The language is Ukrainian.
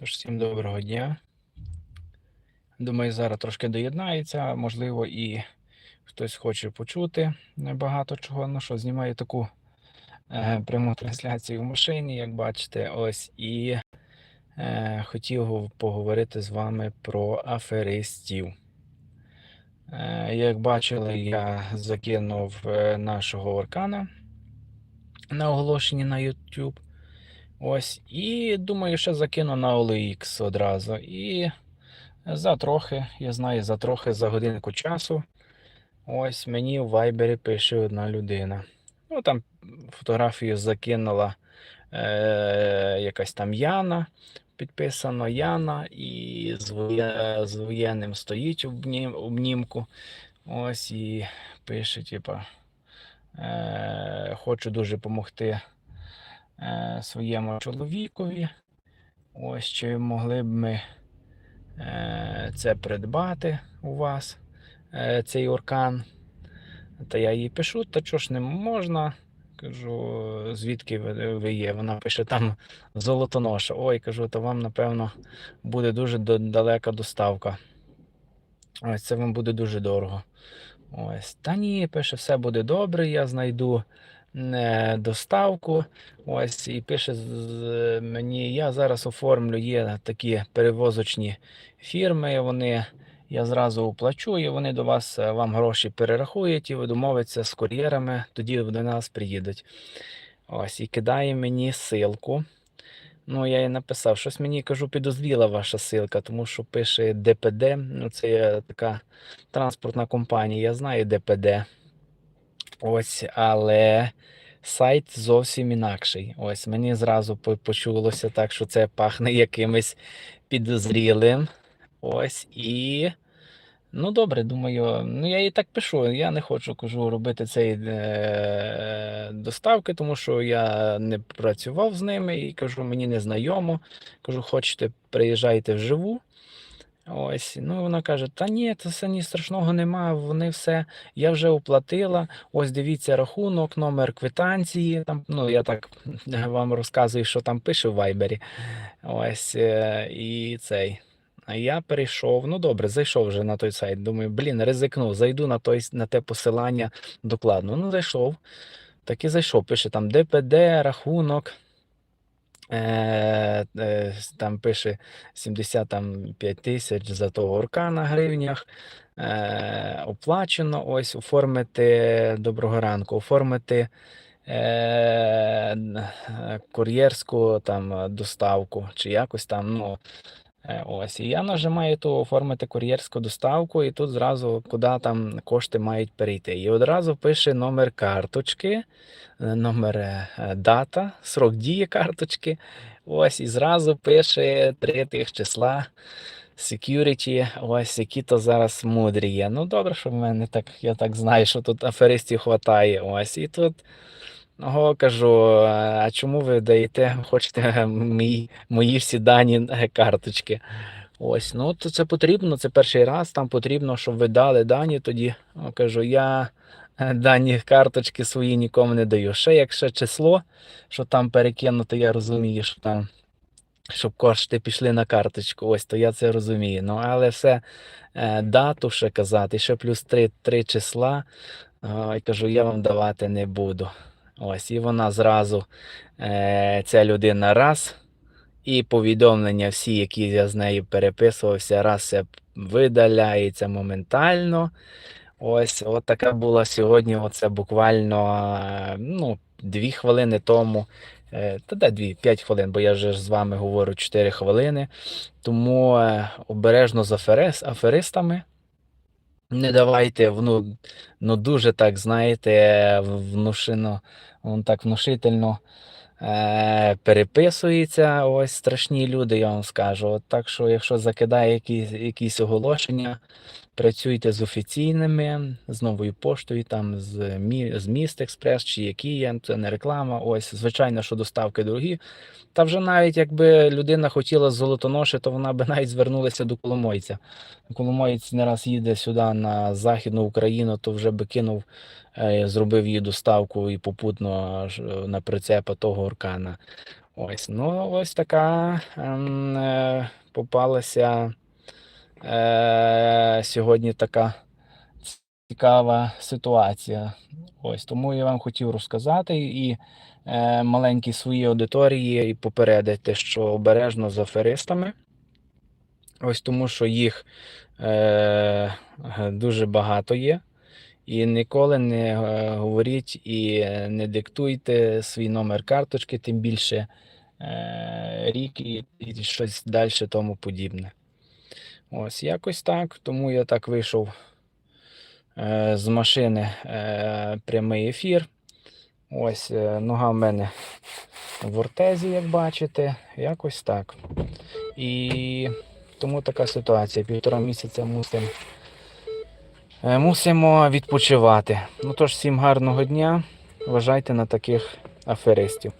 Тож, всім доброго дня. Думаю, зараз трошки доєднається, можливо, і хтось хоче почути багато чого. Ну що, знімаю таку е, пряму трансляцію в машині, як бачите, ось і е, хотів поговорити з вами про аферистів. Е, як бачили, я закинув е, нашого Оркана на оголошенні на YouTube. Ось, і думаю, ще закину на OLX одразу. І за трохи, я знаю, за трохи за годинку часу. Ось мені в Вайбері пише одна людина. Ну, там фотографію закинула е, якась там Яна, підписано Яна, і з, воє, з воєнним стоїть обнім, обнімку. Ось і пише, типа, е, хочу дуже допомогти е, своєму чоловікові. Ось чи могли б ми е, це придбати у вас, е, цей оркан. Та я їй пишу, та чого ж не можна. Кажу, звідки ви, є? Вона пише там золотоноша. Ой, кажу, то вам, напевно, буде дуже далека доставка. Ось це вам буде дуже дорого. Ось. Та ні, пише, все буде добре, я знайду доставку. Ось, і пише мені, я зараз оформлю, є такі перевозочні фірми, вони, я зразу оплачу, і вони до вас е, вам гроші перерахують і ви домовиться з кур'єрами, тоді до нас приїдуть. Ось, і кидає мені силку. Ну, я їй написав, щось мені кажу, підозріла ваша силка, тому що пише ДПД. Ну, це така транспортна компанія, я знаю ДПД. Ось, але сайт зовсім інакший. Ось мені зразу почулося так, що це пахне якимось підозрілим. Ось і. Ну, добре, думаю, ну я і так пишу. Я не хочу кажу, робити цей е, доставки, тому що я не працював з ними і кажу, мені не знайомо. Кажу, хочете, приїжджайте вживу. Ось, ну вона каже: Та ні, це все ні страшного нема. Вони все, я вже оплатила. Ось дивіться рахунок, номер квитанції. Там, ну я так вам розказую, що там пише в Вайбері. Ось е, і цей. А я перейшов, ну добре, зайшов вже на той сайт. Думаю, блін, ризикнув, зайду на той, на те посилання докладно. Ну, зайшов. Так і зайшов. Пише там ДПД, рахунок. Е, е, там пише 75 тисяч за того орка на гривнях. Е, оплачено. Ось оформити доброго ранку, оформити кур'єрську там доставку, чи якось там, ну. Е, Ось, і я нажимаю ту оформити кур'єрську доставку, і тут зразу куди там кошти мають перейти. І одразу пише номер карточки, е, номер е, дата, срок дії карточки. Ось, і зразу пише три тих числа. Security, ось які то зараз мудрі є. Ну, добре, що в мене так, я так знаю, що тут аферистів хватає. Ось, і тут Ого, кажу, а чому ви даєте, хочете мої, мої всі дані е, карточки? Ось, ну то це потрібно, це перший раз, там потрібно, щоб ви дали дані, тоді кажу, я е, дані карточки свої нікому не даю. Ще якщо число, що там перекинути, я розумію, що там, щоб кошти пішли на карточку, ось, то я це розумію. Ну, але все, е, дату ще казати, ще плюс три, три числа, кажу, я вам давати не буду. Ось, і вона зразу, е, ця людина раз, і повідомлення всі, які я з нею переписувався, раз це видаляється моментально. Ось, от така була сьогодні. Оце буквально е, ну, дві хвилини тому. Е, Та де дві, п'ять хвилин, бо я вже з вами говорю 4 хвилини. Тому е, обережно з аферис, аферистами. Не давайте, ну, ну дуже так, знаєте, внушено, так внушительно е, переписується. Ось страшні люди, я вам скажу. Так що, якщо закидає якісь, якісь оголошення, працюйте з офіційними, з новою поштою, там з, з Міст Експрес чи які є, це не реклама. Ось, звичайно, що доставки дорогі. Та вже навіть якби людина хотіла золотоноші, то вона би навіть звернулася до Коломойця. Коломоєць не раз їде сюди на Західну Україну, то вже би кинув, е, зробив її доставку і попутно е, на прицепа того оркана. Ось, ну ось така ем, е, попалася е, сьогодні така цікава ситуація. Ось тому я вам хотів розказати і е, маленькій своїй аудиторії і попередити, що обережно з аферистами. Ось тому, що їх е, дуже багато є. І ніколи не е, говоріть і не диктуйте свій номер карточки, тим більше е, рік і, щось далі тому подібне. Ось якось так. Тому я так вийшов е, з машини е, прямий ефір. Ось е, нога в мене в ортезі, як бачите, якось так. І тому така ситуація. Півтора місяця мусимо. Е, Мусимо відпочивати. Ну тож, всім гарного дня. Вважайте на таких аферистів.